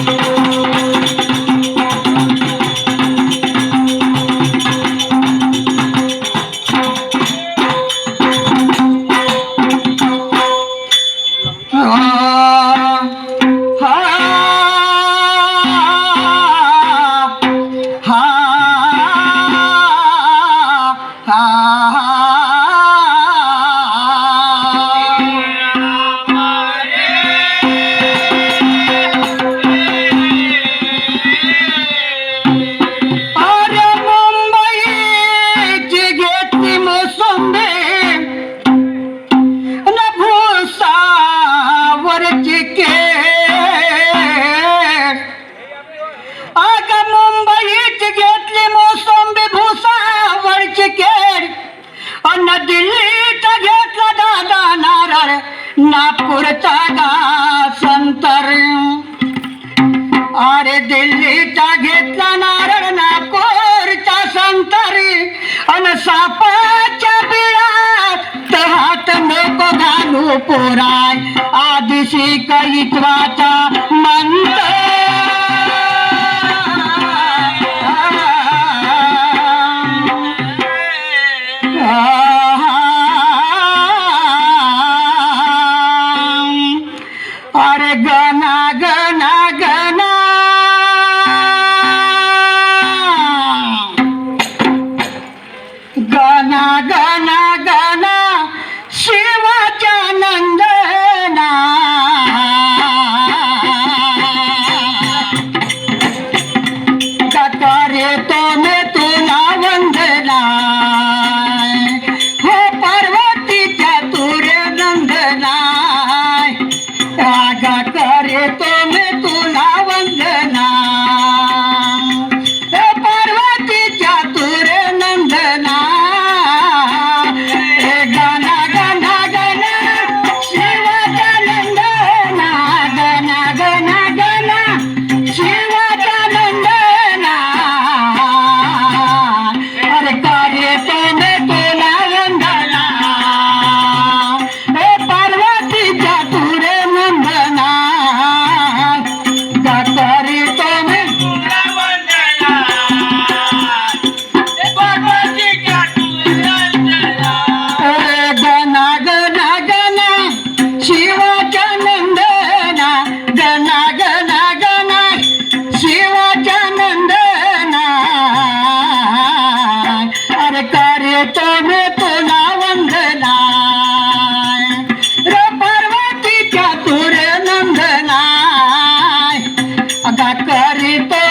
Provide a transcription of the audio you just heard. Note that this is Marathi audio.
अरे नागपूरचा गा संतर अरे दिल्लीचा घेतला नारळ नागपूरचा संतरी. अन सापाच्या बिळात हात नको घालू पोराय. आदिशी कैत्वात तुला वंदना. हे पार्वतीच्या तुरे नंदना. हे गाना गाना गाना. शिवाचा नंदना गाना गाना गाना. शिवाचा नंदना. अरे कार्य तो कार्य तो तुला वंदना रे पार्वतीच्या तुरे नंदना करी तो